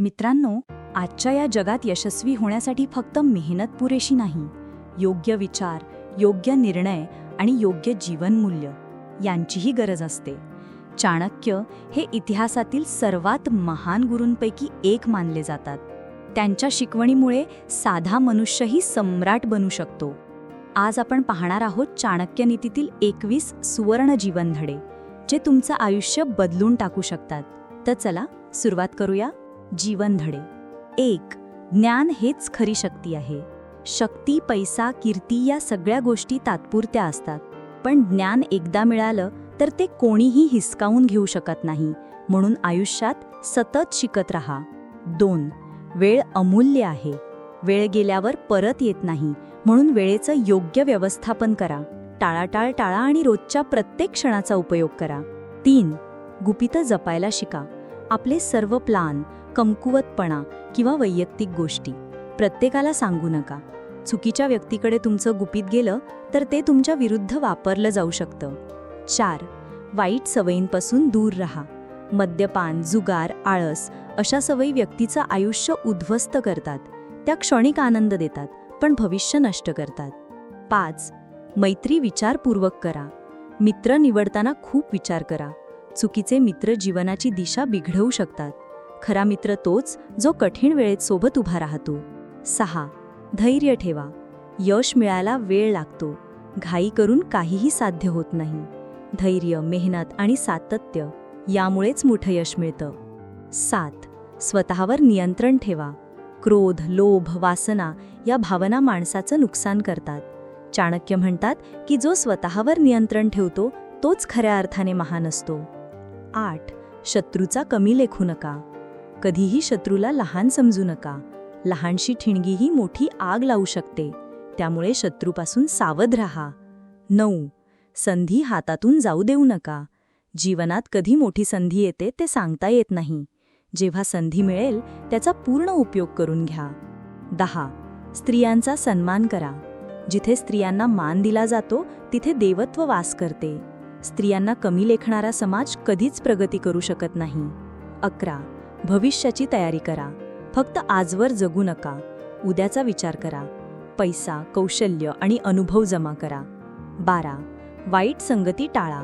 मित्रांनो आजच्या या जगात यशस्वी होण्यासाठी फक्त मेहनत पुरेशी नाही. योग्य विचार योग्य निर्णय आणि योग्य जीवनमूल्य यांचीही गरज असते. चाणक्य हे इतिहासातील सर्वात महान गुरूंपैकी एक मानले जातात. त्यांच्या शिकवणीमुळे साधा मनुष्यही सम्राट बनू शकतो. आज आपण पाहणार आहोत चाणक्य नीतीतील एकवीस सुवर्ण जीवनधडे जे तुमचं आयुष्य बदलून टाकू शकतात. तर चला सुरुवात करूया. जीवनधडे. एक ज्ञान हेच खरी शक्ती आहे. शक्ती पैसा कीर्ती या सगळ्या गोष्टी तात्पुरत्या असतात. पण ज्ञान एकदा मिळालं तर ते कोणीही हिसकावून घेऊ शकत नाही. म्हणून आयुष्यात सतत शिकत राहा. दोन वेळ अमूल्य आहे. वेळ गेल्यावर परत येत नाही. म्हणून वेळेचं योग्य व्यवस्थापन करा. टाळाटाळ टाळा आणि रोजच्या प्रत्येक क्षणाचा उपयोग करा. तीन गुपितं जपायला शिका. आपले सर्व प्लान कमकुवतपणा किंवा वैयक्तिक गोष्टी. प्रत्येकाला सांगू नका. चुकीच्या व्यक्तीकडे तुमचं गुपित गेलं तर ते तुमच्या विरुद्ध वापरलं जाऊ शकतं. चार. वाईट सवयींपासून दूर राहा. मद्यपान जुगार आळस अशा सवयी व्यक्तीचं आयुष्य उद्ध्वस्त करतात. त्या क्षणिक आनंद देतात पण भविष्य नष्ट करतात. पाच. मैत्री विचारपूर्वक करा. मित्र निवडताना खूप विचार करा. चुकीचे मित्र जीवनाची दिशा बिघडवू शकतात. खरा मित्र तोच जो कठीण वेळेत सोबत उभा राहतो. सहा. धैर्य ठेवा. यश मिळायला वेळ लागतो. घाई करून काहीही साध्य होत नाही. धैर्य मेहनत आणि सातत्य यामुळेच मोठं यश मिळतं. सात. स्वतःवर नियंत्रण ठेवा. क्रोध लोभ वासना या भावना माणसाचं नुकसान करतात. चाणक्य म्हणतात की जो स्वतःवर नियंत्रण ठेवतो तोच खऱ्या अर्थाने महान असतो. आठ. शत्रूचा कमी लेखू नका. कधीही शत्रूला लहान समजू नका. लहानशी ठिणगीही मोठी आग लावू शकते. त्यामुळे शत्रूपासून सावध राहा. नऊ. संधी हातातून जाऊ देऊ नका. जीवनात कधी मोठी संधी येते ते सांगता येत नाही. जेव्हा संधी मिळेल त्याचा पूर्ण उपयोग करून घ्या. दहा. स्त्रियांचा सन्मान करा. जिथे स्त्रियांना मान दिला जातो तिथे देवत्व वास करते. स्त्रियांना कमी लेखणारा समाज कधीच प्रगती करू शकत नाही. अकरा. भविष्याची तयारी करा. फक्त आजवर जगू नका. उद्याचा विचार करा. पैसा कौशल्य आणि अनुभव जमा करा. बारा. वाईट संगती टाळा.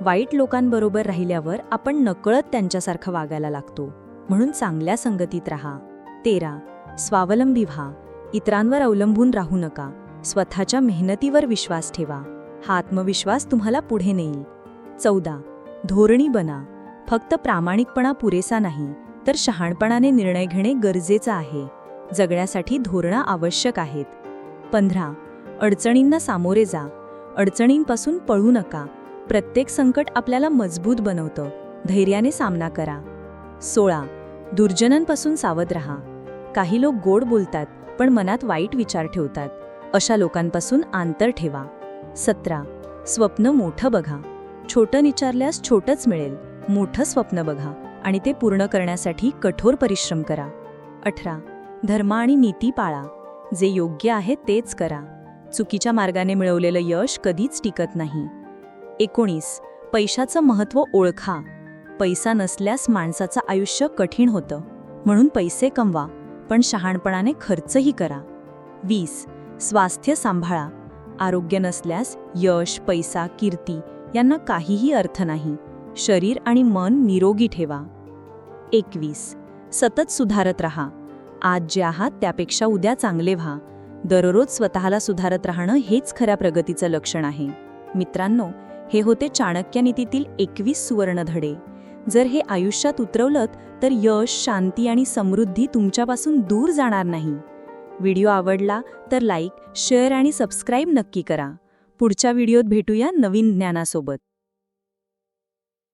वाईट लोकांबरोबर राहिल्यावर आपण नकळत त्यांच्यासारखं वागायला लागतो. म्हणून चांगल्या संगतीत राहा. तेरा. स्वावलंबी व्हा. इतरांवर अवलंबून राहू नका. स्वतःच्या मेहनतीवर विश्वास ठेवा. हा आत्मविश्वास तुम्हाला पुढे नेईल. चौदा. धोरणी बना. फक्त प्रामाणिकपणा पुरेसा नाही. तर शहाणपणाने निर्णय घेणे गरजेचं आहे. जगण्यासाठी धोरणं आवश्यक आहेत. पंधरा. अडचणींना सामोरे जा. अडचणींपासून पळू नका. प्रत्येक संकट आपल्याला मजबूत बनवतं. धैर्याने सामना करा. सोळा. दुर्जनांपासून सावध रहा. काही लोक गोड बोलतात पण मनात वाईट विचार ठेवतात. अशा लोकांपासून आंतर ठेवा. सतरा. स्वप्न मोठं बघा. छोटं विचारल्यास छोटंच मिळेल. मोठं स्वप्न बघा. आणि ते पूर्ण करण्यासाठी कठोर परिश्रम करा. अठरा. धर्म आणि नीती पाळा. जे योग्य आहे तेच करा. चुकीच्या मार्गाने मिळवलेलं यश कधीच टिकत नाही. एकोणीस. पैशाचं महत्त्व ओळखा. पैसा नसल्यास माणसाचं आयुष्य कठीण होतं. म्हणून पैसे कमवा पण शहाणपणाने खर्चही करा. वीस. स्वास्थ्य सांभाळा. आरोग्य नसल्यास यश पैसा कीर्ती यांना काहीही अर्थ नाही. शरीर आणि मन निरोगी ठेवा. एकवीस. सतत सुधारत राहा. आज जे आहात त्यापेक्षा उद्या चांगले व्हा. दररोज स्वतःला सुधारत राहणं हेच खऱ्या प्रगतीचं लक्षण आहे. मित्रांनो हे होते चाणक्यनितीतील एकवीस सुवर्णधडे. जर हे आयुष्यात उतरवलं तर यश शांती आणि समृद्धी तुमच्यापासून दूर जाणार नाही. व्हिडिओ आवडला तर लाईक शेअर आणि सबस्क्राईब नक्की करा. पुढच्या व्हिडिओत भेटूया नवीन ज्ञानासोबत.